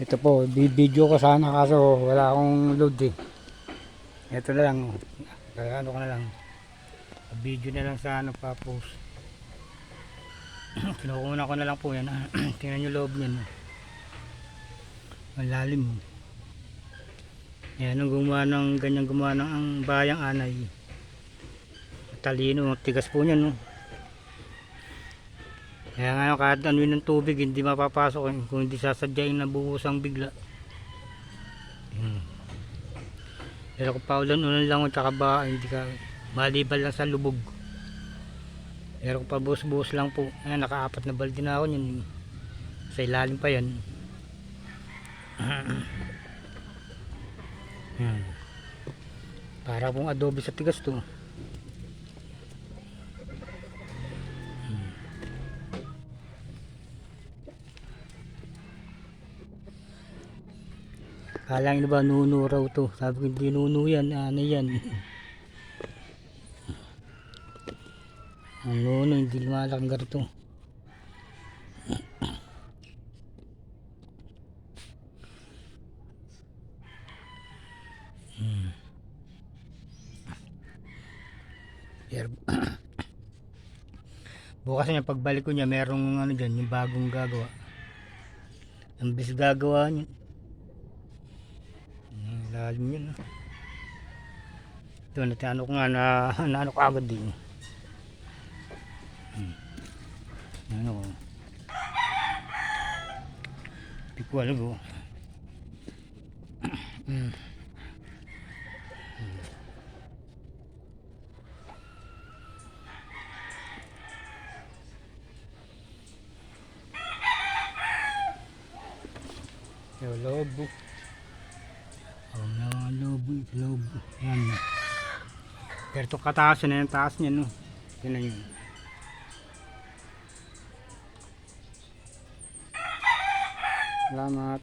Ito po, video ko sana kaso wala akong load eh. Ito na lang. Kaya ano ka na lang. Video na lang sa ano pa post. Kinukuha ko na lang po yan. Tingnan nyo loob niyan. oh. Ang lalim. oh. Yan ang gumawa ng ganyan gumawa ng ang bayang anay. Talino, tigas po niyan. No? Kaya nga kahit yun ng tubig, hindi mapapasok eh. Kung hindi sasadyain na buhusang bigla. Hmm. Pero kung paulan-ulan lang at saka ba, hindi ka malibal lang sa lubog. Pero kung pabuhos-buhos lang po, ayan, nakaapat na balde na ako yun. Sa ilalim pa yan. Yan. Para pong adobe sa tigas to. Kala nyo ba nuno raw to? Sabi ko hindi nuno yan, ano yan. Ang nuno, hindi lumalaki ganito. Hmm. Pero, bukas niya pagbalik ko niya merong ano dyan yung bagong gagawa ang bis gagawa niya lalim yun ah. ito natano ko nga na naano ko agad din hmm. ano ko hindi ko alam ko hmm. Yung lobo. Lobo. Yan. Pero ito kataas na yung taas niya, no? Yan na yun. Salamat.